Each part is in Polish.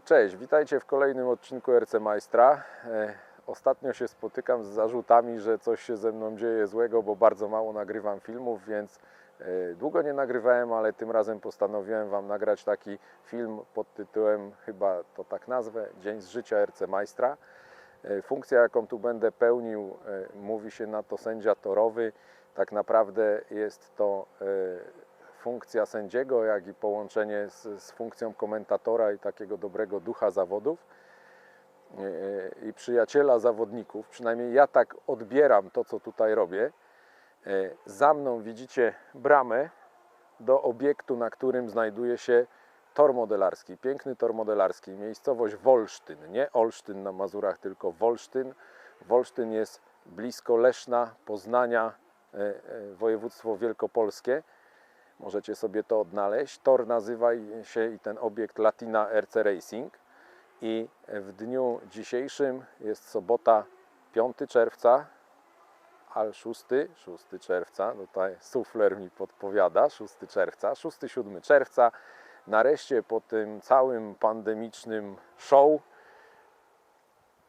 Cześć, witajcie w kolejnym odcinku RC Majstra. E, Ostatnio się spotykam z zarzutami, że coś się ze mną dzieje złego, bo bardzo mało nagrywam filmów, więc e, długo nie nagrywałem, ale tym razem postanowiłem Wam nagrać taki film pod tytułem, chyba to tak nazwę, Dzień z życia RC Majstra. E, Funkcja, jaką tu będę pełnił, mówi się na to sędzia torowy. Tak naprawdę jest to funkcja sędziego, jak i połączenie z, z funkcją komentatora i takiego dobrego ducha zawodów e, i przyjaciela zawodników. Przynajmniej ja tak odbieram to, co tutaj robię. E, Za mną widzicie bramę do obiektu, na którym znajduje się tor modelarski, piękny tor modelarski, miejscowość Wolsztyn, nie Olsztyn na Mazurach, tylko Wolsztyn. Wolsztyn jest blisko Leszna, Poznania, e, e, województwo wielkopolskie. Możecie sobie to odnaleźć. Tor nazywa się i ten obiekt Latina RC Racing. I w dniu dzisiejszym jest sobota 5 czerwca, al 6, 6 czerwca, tutaj sufler mi podpowiada, 6 czerwca, 6-7 czerwca. Nareszcie po tym całym pandemicznym show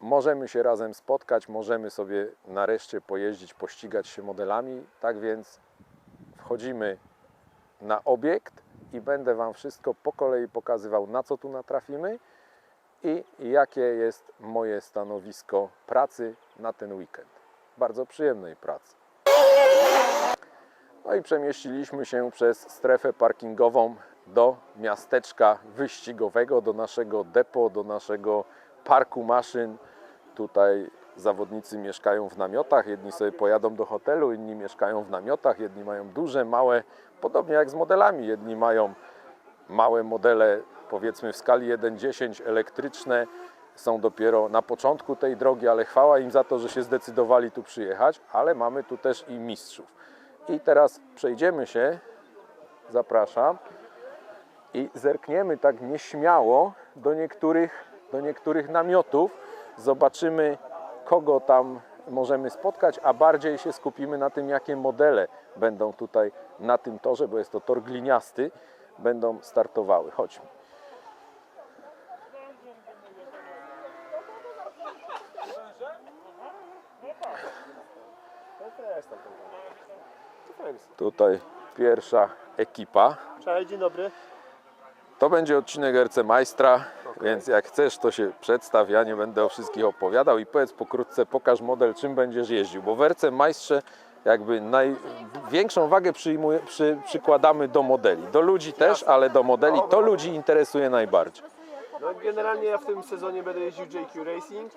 możemy się razem spotkać, możemy sobie nareszcie pojeździć, pościgać się modelami. Tak więc wchodzimy na obiekt i będę Wam wszystko po kolei pokazywał, na co tu natrafimy i jakie jest moje stanowisko pracy na ten weekend. Bardzo przyjemnej pracy. No i przemieściliśmy się przez strefę parkingową do miasteczka wyścigowego, do naszego depo, do naszego parku maszyn. Tutaj zawodnicy mieszkają w namiotach, jedni sobie pojadą do hotelu, inni mieszkają w namiotach, jedni mają duże, małe, podobnie jak z modelami. Jedni mają małe modele, powiedzmy w skali 1.10 elektryczne, są dopiero na początku tej drogi, ale chwała im za to, że się zdecydowali tu przyjechać, ale mamy tu też i mistrzów. I teraz przejdziemy się, zapraszam, i zerkniemy tak nieśmiało do niektórych, do niektórych namiotów. Zobaczymy, kogo tam możemy spotkać, a bardziej się skupimy na tym, jakie modele będą tutaj na tym torze, bo jest to tor gliniasty, będą startowały. Chodźmy. Tutaj pierwsza ekipa. Cześć, dzień dobry. To będzie odcinek RC Majstra, więc jak chcesz, to się przedstaw. Ja nie będę o wszystkich opowiadał i powiedz pokrótce, pokaż model, czym będziesz jeździł. Bo w RC Majstrze jakby największą wagę przy, przykładamy do modeli. Do ludzi też, ale do modeli to ludzi interesuje najbardziej. No, generalnie ja w tym sezonie będę jeździł JQ Racing.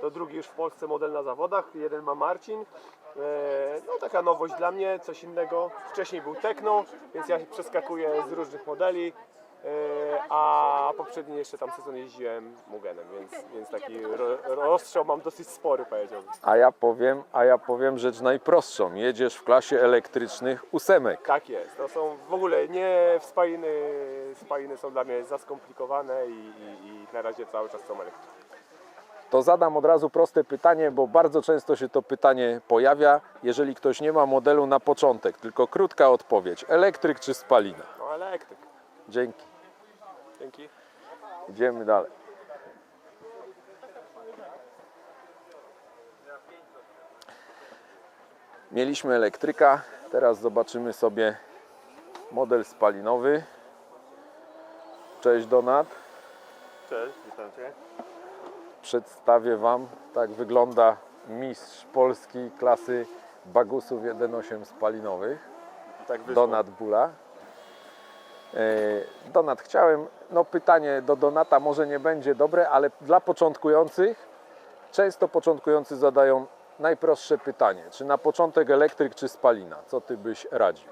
To drugi już w Polsce model na zawodach. Jeden ma Marcin. E, No taka nowość dla mnie, coś innego. Wcześniej był Tekno, więc ja przeskakuję z różnych modeli. E, A poprzedni jeszcze tam sezon jeździłem Mugenem, więc, więc taki ro, rozstrzał mam dosyć spory powiedziałbym. A ja powiem, a ja powiem rzecz najprostszą. Jedziesz w klasie elektrycznych ósemek. Tak jest. To są w ogóle nie w spaliny, spaliny są dla mnie za skomplikowane i, i, i na razie cały czas są elektryczne. To zadam od razu proste pytanie, bo bardzo często się to pytanie pojawia, jeżeli ktoś nie ma modelu na początek. Tylko krótka odpowiedź. Elektryk czy spalina? No elektryk. Dzięki. Dzięki. Idziemy dalej. Mieliśmy elektryka, teraz zobaczymy sobie model spalinowy. Cześć Donat. Cześć, witam Cię. Przedstawię Wam, tak wygląda mistrz Polski klasy bagusów 1.8 spalinowych. Tak. Donat Bula. E, Donat, chciałem, no pytanie do Donata może nie będzie dobre, ale dla początkujących, często początkujący zadają najprostsze pytanie, czy na początek elektryk, czy spalina? Co Ty byś radził?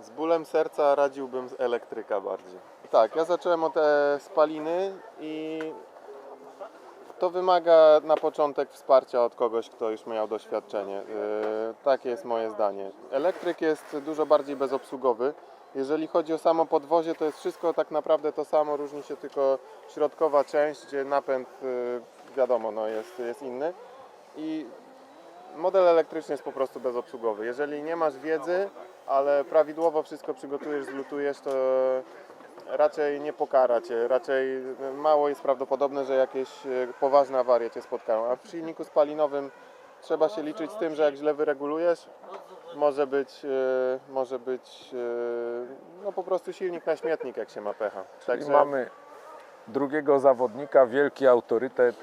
Z bólem serca radziłbym z elektryka bardziej. Tak, ja zacząłem od e, spaliny i to wymaga na początek wsparcia od kogoś, kto już miał doświadczenie. E, takie jest moje zdanie. Elektryk jest dużo bardziej bezobsługowy. Jeżeli chodzi o samo podwozie, to jest wszystko tak naprawdę to samo, różni się tylko środkowa część, gdzie napęd e, wiadomo no jest, jest inny. I model elektryczny jest po prostu bezobsługowy. Jeżeli nie masz wiedzy, ale prawidłowo wszystko przygotujesz, zlutujesz, to raczej nie pokara cię, raczej mało jest prawdopodobne, że jakieś e, poważne awarie cię spotkają. A w silniku spalinowym trzeba się liczyć z tym, że jak źle wyregulujesz, może być, e, może być e, no po prostu silnik na śmietnik, jak się ma pecha. Czyli mamy drugiego zawodnika, wielki autorytet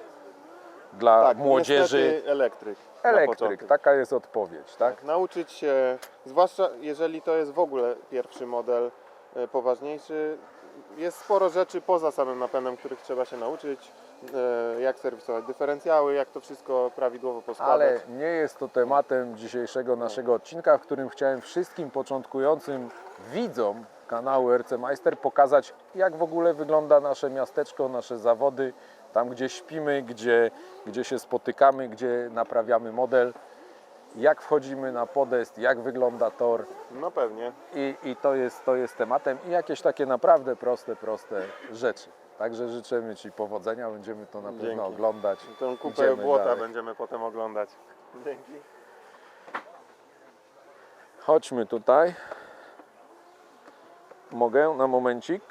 dla tak, młodzieży. elektryk. Elektryk, taka jest odpowiedź, tak? Tak, nauczyć się, zwłaszcza jeżeli to jest w ogóle pierwszy model e, poważniejszy, jest sporo rzeczy poza samym napędem, których trzeba się nauczyć, jak serwisować dyferencjały, jak to wszystko prawidłowo poskładać. Ale nie jest to tematem dzisiejszego naszego odcinka, w którym chciałem wszystkim początkującym widzom kanału RC Meister pokazać, jak w ogóle wygląda nasze miasteczko, nasze zawody, tam gdzie śpimy, gdzie, gdzie się spotykamy, gdzie naprawiamy model, jak wchodzimy na podest, jak wygląda tor. No pewnie. I, i to, jest, to jest tematem i jakieś takie naprawdę proste, proste rzeczy. Także życzymy Ci powodzenia, będziemy to na pewno Dzięki. oglądać. Tą kupę Idziemy błota dalej. będziemy potem oglądać. Dzięki. Chodźmy tutaj. Mogę na momencik?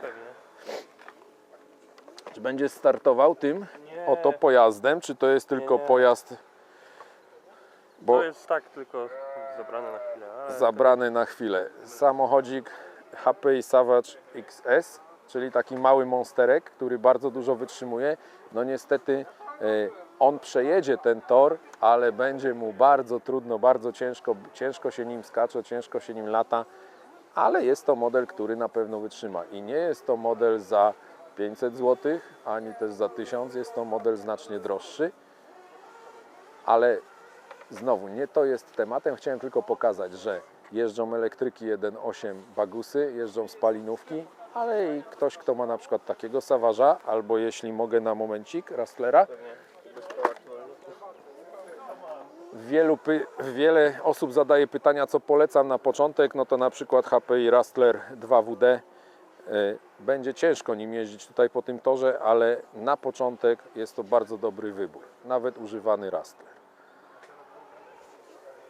Czy będzie startował tym oto pojazdem, czy to jest tylko nie. pojazd bo To jest tak tylko zabrane na chwilę. ale zabrany na chwilę? Samochodzik HPI Savage XS, czyli taki mały monsterek, który bardzo dużo wytrzymuje. No niestety e, on przejedzie ten tor, ale będzie mu bardzo trudno, bardzo ciężko, ciężko się nim skacze, ciężko się nim lata, ale jest to model, który na pewno wytrzyma. I nie jest to model za 500 zł, ani też za 1000, jest to model znacznie droższy, ale znowu nie to jest tematem, chciałem tylko pokazać, że jeżdżą elektryki 1.8 bagusy, jeżdżą spalinówki, ale i ktoś, kto ma na przykład takiego sawarza, albo jeśli mogę na momencik, Rastlera, Wielu py, wiele osób zadaje pytania, co polecam na początek. No to na przykład HPI Rustler 2WD. E, Będzie ciężko nim jeździć tutaj po tym torze, ale na początek jest to bardzo dobry wybór. Nawet używany Rustler.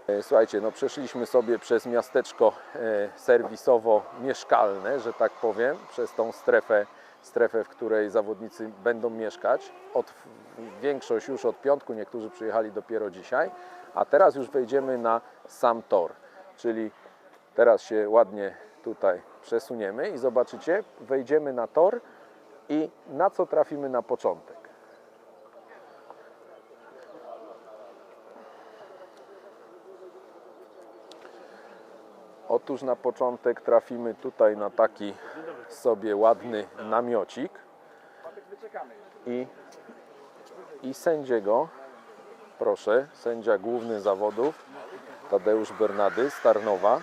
E, Słuchajcie, no przeszliśmy sobie przez miasteczko e, serwisowo-mieszkalne, że tak powiem, przez tą strefę, strefę, w której zawodnicy będą mieszkać. Od, większość już od piątku, niektórzy przyjechali dopiero dzisiaj, a teraz już wejdziemy na sam tor, czyli teraz się ładnie tutaj przesuniemy i zobaczycie, wejdziemy na tor i na co trafimy na początek. Otóż na początek trafimy tutaj na taki sobie ładny namiocik i, i sędziego, proszę, sędzia główny zawodów Tadeusz Bernady z Tarnowa,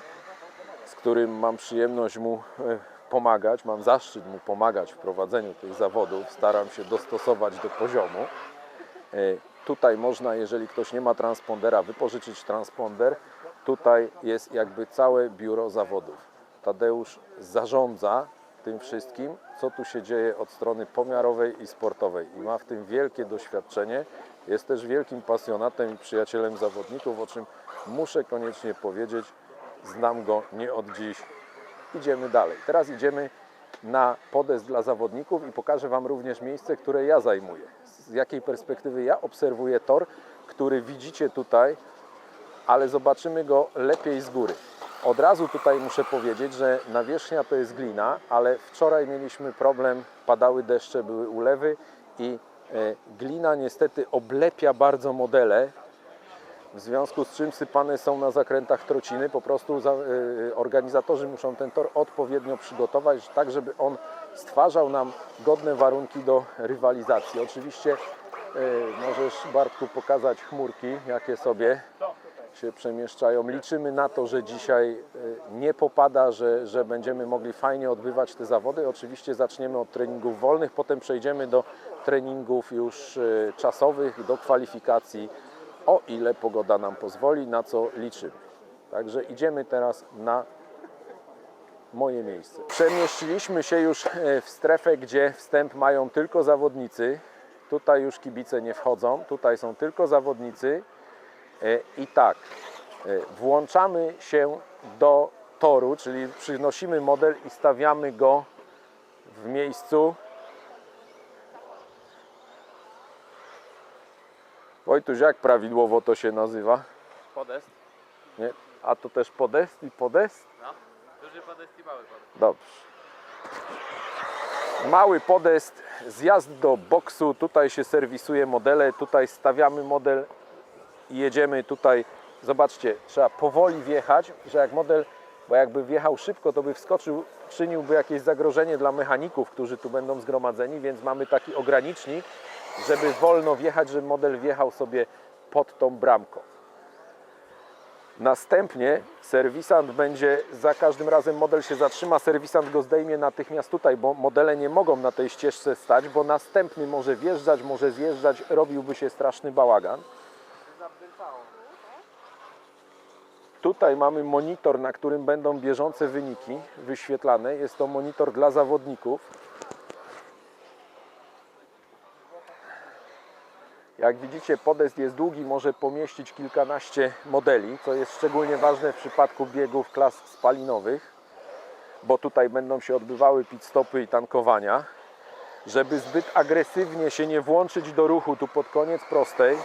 z którym mam przyjemność mu e, pomagać, mam zaszczyt mu pomagać w prowadzeniu tych zawodów, staram się dostosować do poziomu. E, Tutaj można, jeżeli ktoś nie ma transpondera, wypożyczyć transponder. Tutaj jest jakby całe biuro zawodów. Tadeusz zarządza tym wszystkim, co tu się dzieje od strony pomiarowej i sportowej i ma w tym wielkie doświadczenie. Jest też wielkim pasjonatem i przyjacielem zawodników, o czym muszę koniecznie powiedzieć. Znam go nie od dziś. Idziemy dalej. Teraz idziemy na podest dla zawodników i pokażę Wam również miejsce, które ja zajmuję. Z jakiej perspektywy ja obserwuję tor, który widzicie tutaj, ale zobaczymy go lepiej z góry. Od razu tutaj muszę powiedzieć, że nawierzchnia to jest glina, ale wczoraj mieliśmy problem, padały deszcze, były ulewy i e, glina niestety oblepia bardzo modele, w związku z czym sypane są na zakrętach trociny. Po prostu y, organizatorzy muszą ten tor odpowiednio przygotować, tak żeby on stwarzał nam godne warunki do rywalizacji. Oczywiście y, możesz Bartku pokazać chmurki, jakie sobie się przemieszczają. Liczymy na to, że dzisiaj y, nie popada, że, że będziemy mogli fajnie odbywać te zawody. Oczywiście zaczniemy od treningów wolnych, potem przejdziemy do treningów już y, czasowych, do kwalifikacji o ile pogoda nam pozwoli, na co liczymy. Także idziemy teraz na moje miejsce. Przemieściliśmy się już e, w strefę, gdzie wstęp mają tylko zawodnicy. Tutaj już kibice nie wchodzą, tutaj są tylko zawodnicy. E, I tak, e, włączamy się do toru, czyli przynosimy model i stawiamy go w miejscu. Wojtuś, jak prawidłowo to się nazywa? Podest. Nie? A to też podest i podest? No. Duży podest i mały podest. Dobrze. Mały podest, zjazd do boksu, tutaj się serwisuje modele, tutaj stawiamy model i jedziemy tutaj. Zobaczcie, trzeba powoli wjechać, że jak model, bo jakby wjechał szybko, to by wskoczył, czyniłby jakieś zagrożenie dla mechaników, którzy tu będą zgromadzeni, więc mamy taki ogranicznik, żeby wolno wjechać, żeby model wjechał sobie pod tą bramką. Następnie serwisant będzie, za każdym razem model się zatrzyma, serwisant go zdejmie natychmiast tutaj, bo modele nie mogą na tej ścieżce stać, bo następny może wjeżdżać, może zjeżdżać, robiłby się straszny bałagan. Tutaj mamy monitor, na którym będą bieżące wyniki wyświetlane. Jest to monitor dla zawodników. Jak widzicie, podest jest długi, może pomieścić kilkanaście modeli, co jest szczególnie ważne w przypadku biegów klas spalinowych, bo tutaj będą się odbywały pit stopy i tankowania. Żeby zbyt agresywnie się nie włączyć do ruchu tu pod koniec prostej,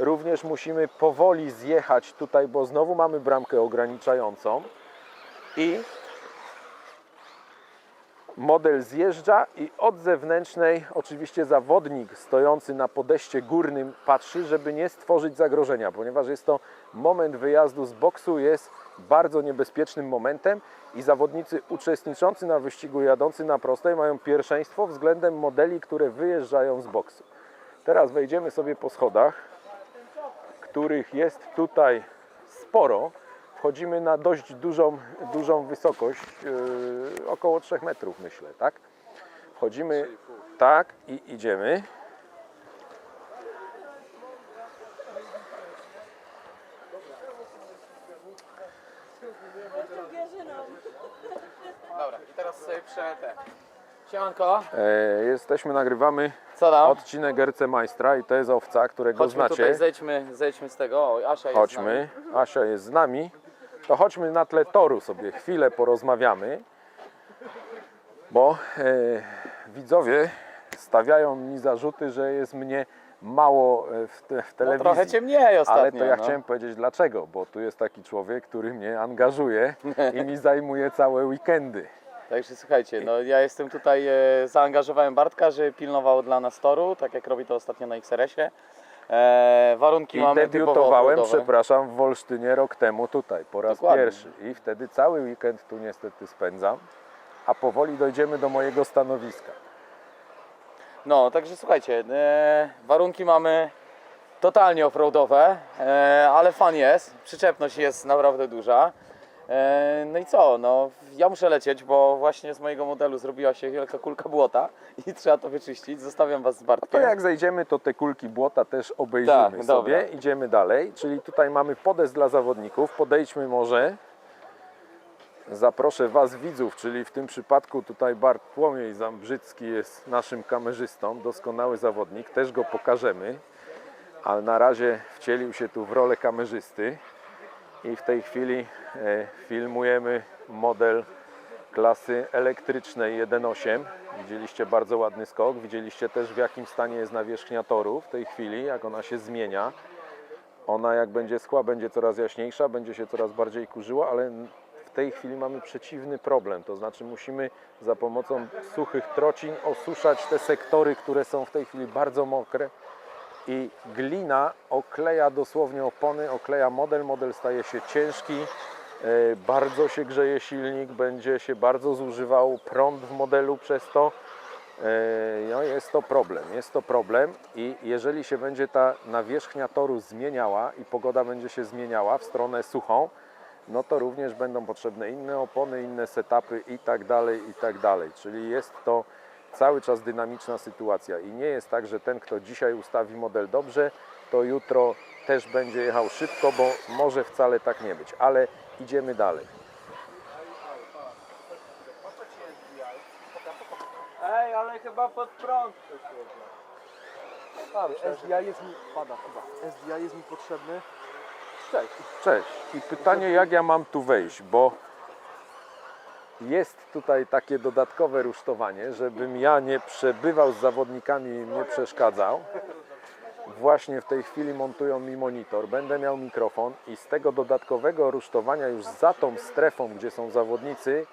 również musimy powoli zjechać tutaj, bo znowu mamy bramkę ograniczającą i model zjeżdża i od zewnętrznej oczywiście zawodnik stojący na podejście górnym patrzy, żeby nie stworzyć zagrożenia, ponieważ jest to moment wyjazdu z boksu, jest bardzo niebezpiecznym momentem i zawodnicy uczestniczący na wyścigu jadący na prostej mają pierwszeństwo względem modeli, które wyjeżdżają z boksu. Teraz wejdziemy sobie po schodach, których jest tutaj sporo. Wchodzimy na dość dużą, dużą wysokość, yy, około 3 metrów myślę, tak? Wchodzimy tak i idziemy. Dobra, i teraz sobie przeletę. Siemanko, E, jesteśmy, nagrywamy co tam? odcinek i to jest owca, którego Chodźmy tutaj, znacie. zejdźmy, zejdźmy z tego. O, Asia jest z nami. Chodźmy, Asia jest z nami. To chodźmy na tle toru sobie chwilę porozmawiamy, bo e, widzowie stawiają mi zarzuty, że jest mnie mało e, w, te, w No, telewizji. trochę ciemniej ostatnio. Ale to ja no. chciałem powiedzieć dlaczego, bo tu jest taki człowiek, który mnie angażuje i mi zajmuje całe weekendy. Także słuchajcie, no ja jestem tutaj, e, zaangażowałem Bartka, że pilnował dla nas toru, tak jak robi to ostatnio na XRS-ie. E, warunki I mamy typowo debiutowałem, offroadowe. przepraszam, w Wolsztynie rok temu tutaj, po raz Dokładnie. pierwszy. I wtedy cały weekend tu niestety spędzam, a powoli dojdziemy do mojego stanowiska. No, także słuchajcie, e, warunki mamy totalnie offroadowe, e, ale fan jest, przyczepność jest naprawdę duża. E, no i co, no ja muszę lecieć, bo właśnie z mojego modelu zrobiła się wielka kulka błota i trzeba to wyczyścić. Zostawiam Was z To Bartkiem. jak zejdziemy, to te kulki błota też obejrzymy Tak, sobie. dobra. Idziemy dalej, czyli tutaj mamy podest dla zawodników. Podejdźmy może. Zaproszę Was widzów, czyli w tym przypadku tutaj Bartłomiej Zambrzycki jest naszym kamerzystą, doskonały zawodnik, też go pokażemy, ale na razie wcielił się tu w rolę kamerzysty i w tej chwili e, filmujemy model klasy elektrycznej 1.8. Widzieliście bardzo ładny skok, widzieliście też w jakim stanie jest nawierzchnia toru w tej chwili, jak ona się zmienia. Ona jak będzie schła, będzie coraz jaśniejsza, będzie się coraz bardziej kurzyła, ale w tej chwili mamy przeciwny problem, to znaczy musimy za pomocą suchych trocin osuszać te sektory, które są w tej chwili bardzo mokre i glina okleja dosłownie opony, okleja model, model staje się ciężki, e, bardzo się grzeje silnik, będzie się bardzo zużywał prąd w modelu przez to. E, No jest to problem, jest to problem i jeżeli się będzie ta nawierzchnia toru zmieniała i pogoda będzie się zmieniała w stronę suchą, no to również będą potrzebne inne opony, inne setupy i tak dalej, i tak dalej. Czyli jest to cały czas dynamiczna sytuacja i nie jest tak, że ten, kto dzisiaj ustawi model dobrze, to jutro też będzie jechał szybko, bo może wcale tak nie być, ale idziemy dalej. Ej, ale chyba pod prąd. SDI jest mi, pada chyba, SDI jest mi potrzebny. Cześć. Cześć. I pytanie, jak ja mam tu wejść, bo jest tutaj takie dodatkowe rusztowanie, żebym ja nie przebywał z zawodnikami i nie przeszkadzał. Właśnie w tej chwili montują mi monitor, będę miał mikrofon i z tego dodatkowego rusztowania już za tą strefą, gdzie są zawodnicy,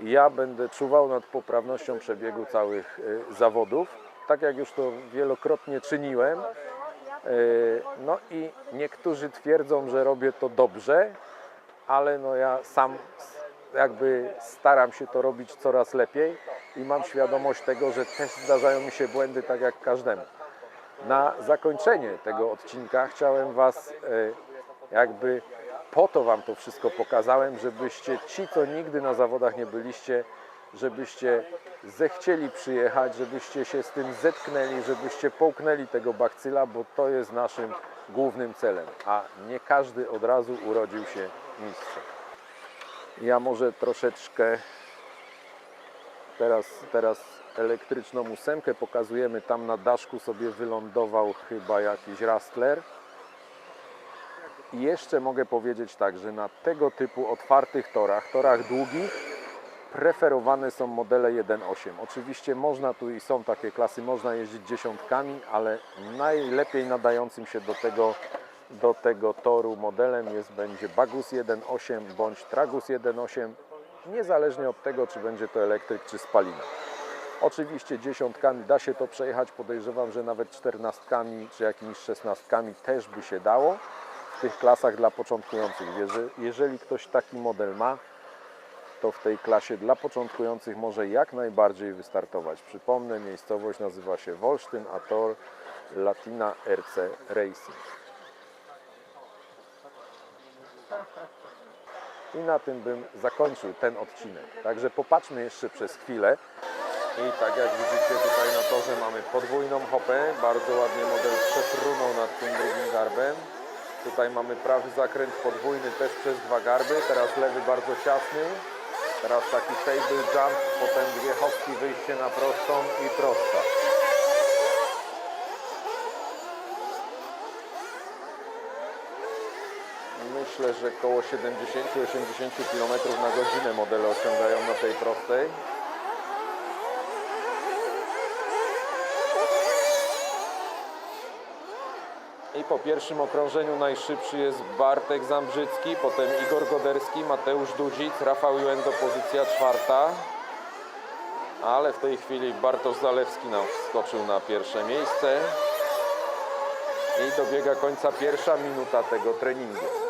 ja będę czuwał nad poprawnością przebiegu całych y, zawodów, tak jak już to wielokrotnie czyniłem. Y, No i niektórzy twierdzą, że robię to dobrze, ale no ja sam jakby staram się to robić coraz lepiej i mam świadomość tego, że też zdarzają mi się błędy tak jak każdemu. Na zakończenie tego odcinka chciałem Was e, jakby po to Wam to wszystko pokazałem, żebyście ci, co nigdy na zawodach nie byliście, żebyście zechcieli przyjechać, żebyście się z tym zetknęli, żebyście połknęli tego bakcyla, bo to jest naszym głównym celem, a nie każdy od razu urodził się mistrzem. Ja może troszeczkę teraz, teraz elektryczną ósemkę pokazujemy. Tam na daszku sobie wylądował chyba jakiś Rastler. I jeszcze mogę powiedzieć tak, że na tego typu otwartych torach, torach długich, preferowane są modele 1.8. Oczywiście można tu i są takie klasy, można jeździć dziesiątkami, ale najlepiej nadającym się do tego, do tego toru modelem jest będzie Bagus 1.8 bądź Tragus 1.8, niezależnie od tego, czy będzie to elektryk czy spalina. Oczywiście dziesiątkami da się to przejechać, podejrzewam, że nawet czternastkami czy jakimiś szesnastkami też by się dało w tych klasach dla początkujących. Jeżeli- ktoś taki model ma, to w tej klasie dla początkujących może jak najbardziej wystartować. Przypomnę, miejscowość nazywa się Wolsztyn, a tor Latina RC Racing. I na tym bym zakończył ten odcinek. Także popatrzmy jeszcze przez chwilę. I tak jak widzicie tutaj na torze mamy podwójną hopę. Bardzo ładnie model przefrunął nad tym drugim garbem. Tutaj mamy prawy zakręt podwójny też przez dwa garby. Teraz lewy bardzo ciasny. Teraz taki table jump, potem dwie hopki, wyjście na prostą i prosta. Myślę, że około 70-80 km na godzinę modele osiągają na tej prostej. I po pierwszym okrążeniu najszybszy jest Bartek Zambrzycki, potem Igor Goderski, Mateusz Dudzic, Rafał Juendo pozycja czwarta. Ale w tej chwili Bartosz Zalewski nam wskoczył na pierwsze miejsce. I dobiega końca pierwsza minuta tego treningu.